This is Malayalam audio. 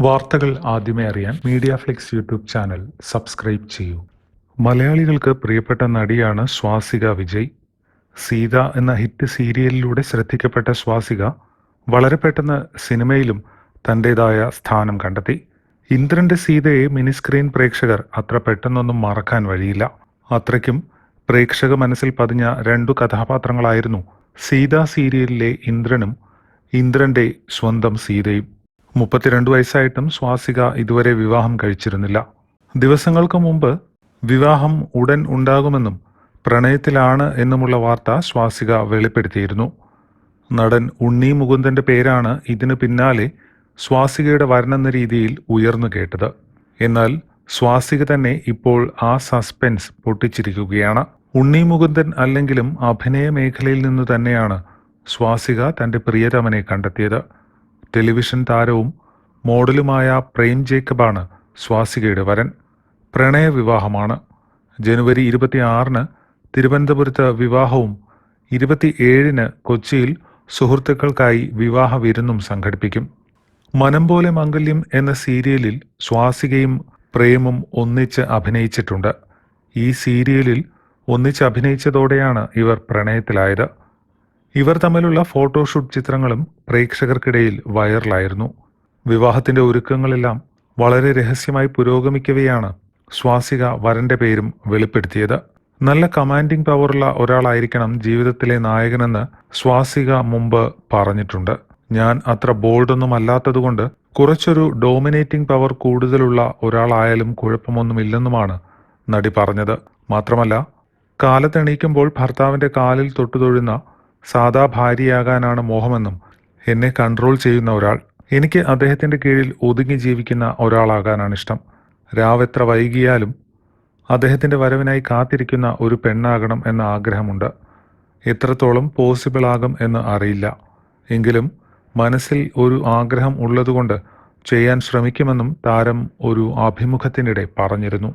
വാർത്തകൾ ആദ്യമേ അറിയാൻ Media Flix YouTube channel subscribe ചെയ്യൂ. മലയാളികൾക്ക് പ്രിയപ്പെട്ട നടിയാണ് സ്വാസിക വിജയ്. സീത എന്ന ഹിറ്റ് സീരിയലിലൂടെ ശ്രദ്ധിക്കപ്പെട്ട സ്വാസിക വളരെ പെട്ടെന്ന് സിനിമയിലും തന്റെതായ സ്ഥാനം കണ്ടെത്തി. ഇന്ദ്രന്റെ സീതയെ മിനിസ്ക്രീൻ പ്രേക്ഷകർ അത്ര പെട്ടെന്നൊന്നും മറക്കാൻ വഴിയില്ല. അത്രയ്ക്കും പ്രേക്ഷക മനസ്സിൽ പതിഞ്ഞ രണ്ടു കഥാപാത്രങ്ങളായിരുന്നു സീത സീരിയലിലെ ഇന്ദ്രനും ഇന്ദ്രന്റെ സ്വന്തം സീതയും. മുപ്പത്തിരണ്ട് വയസ്സായിട്ടും സ്വാസിക ഇതുവരെ വിവാഹം കഴിച്ചിരുന്നില്ല. ദിവസങ്ങൾക്ക് മുമ്പ് വിവാഹം ഉടൻ ഉണ്ടാകുമെന്നും പ്രണയത്തിലാണ് എന്നുമുള്ള വാർത്ത സ്വാസിക വെളിപ്പെടുത്തിയിരുന്നു. നടൻ ഉണ്ണി മുകുന്ദന്റെ പേരാണ് ഇതിനു പിന്നാലെ സ്വാസികയുടെ വരണെന്ന രീതിയിൽ ഉയർന്നു കേട്ടത്. എന്നാൽ സ്വാസിക തന്നെ ഇപ്പോൾ ആ സസ്പെൻസ് പൊട്ടിച്ചിരിക്കുകയാണ്. ഉണ്ണി മുകുന്ദൻ അല്ലെങ്കിലും അഭിനയ മേഖലയിൽ നിന്ന് തന്നെയാണ് സ്വാസിക തന്റെ പ്രിയതമനെ കണ്ടെത്തിയത്. ടെലിവിഷൻ താരവും മോഡലുമായ പ്രേം ജേക്കബാണ് സ്വാസികയുടെ വരൻ. പ്രണയ വിവാഹമാണ്. ജനുവരി ഇരുപത്തിയാറിന് തിരുവനന്തപുരത്ത് വിവാഹവും ഇരുപത്തിയേഴിന് കൊച്ചിയിൽ സുഹൃത്തുക്കൾക്കായി വിവാഹ വിരുന്നും സംഘടിപ്പിക്കും. മനം പോലെ മംഗല്യം എന്ന സീരിയലിൽ സ്വാസികയും പ്രേമും ഒന്നിച്ച് അഭിനയിച്ചിട്ടുണ്ട്. ഈ സീരിയലിൽ ഒന്നിച്ച് അഭിനയിച്ചതോടെയാണ് ഇവർ പ്രണയത്തിലായത്. ഇവർ തമ്മിലുള്ള ഫോട്ടോഷൂട്ട് ചിത്രങ്ങളും പ്രേക്ഷകർക്കിടയിൽ വൈറലായിരുന്നു. വിവാഹത്തിന്റെ ഒരുക്കങ്ങളെല്ലാം വളരെ രഹസ്യമായി പുരോഗമിക്കവെയാണ് സ്വാസിക വരന്റെ പേരും വെളിപ്പെടുത്തിയത്. നല്ല കമാൻഡിംഗ് പവറുള്ള ഒരാളായിരിക്കണം ജീവിതത്തിലെ നായകനെന്ന് സ്വാസിക മുമ്പ് പറഞ്ഞിട്ടുണ്ട്. ഞാൻ അത്ര ബോൾഡൊന്നും അല്ലാത്തതുകൊണ്ട് കുറച്ചൊരു ഡോമിനേറ്റിംഗ് പവർ കൂടുതലുള്ള ഒരാളായാലും കുഴപ്പമൊന്നുമില്ലെന്നുമാണ് നടി പറഞ്ഞത്. മാത്രമല്ല കാലത്തെണീക്കുമ്പോൾ ഭർത്താവിന്റെ കാലിൽ തൊട്ടുതൊഴുന്ന സാദാ ഭാര്യയാകാനാണ് മോഹമെന്നും എന്നെ കൺട്രോൾ ചെയ്യുന്ന ഒരാൾ. എനിക്ക് അദ്ദേഹത്തിന്റെ കീഴിൽ ഒതുങ്ങി ജീവിക്കുന്ന ഒരാളാകാനാണ് ഇഷ്ടം. രാവെത്ര വൈകിയാലും അദ്ദേഹത്തിന്റെ വരവിനായി കാത്തിരിക്കുന്ന ഒരു പെണ്ണാകണം എന്ന ആഗ്രഹമുണ്ട്. എത്രത്തോളം പോസിബിൾ ആകും എന്ന് അറിയില്ല. എങ്കിലും മനസ്സിൽ ഒരു ആഗ്രഹം ഉള്ളതുകൊണ്ട് ചെയ്യാൻ ശ്രമിക്കുമെന്നും താരം ഒരു അഭിമുഖത്തിനിടെ പറഞ്ഞിരുന്നു.